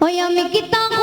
ওই আমি কি তা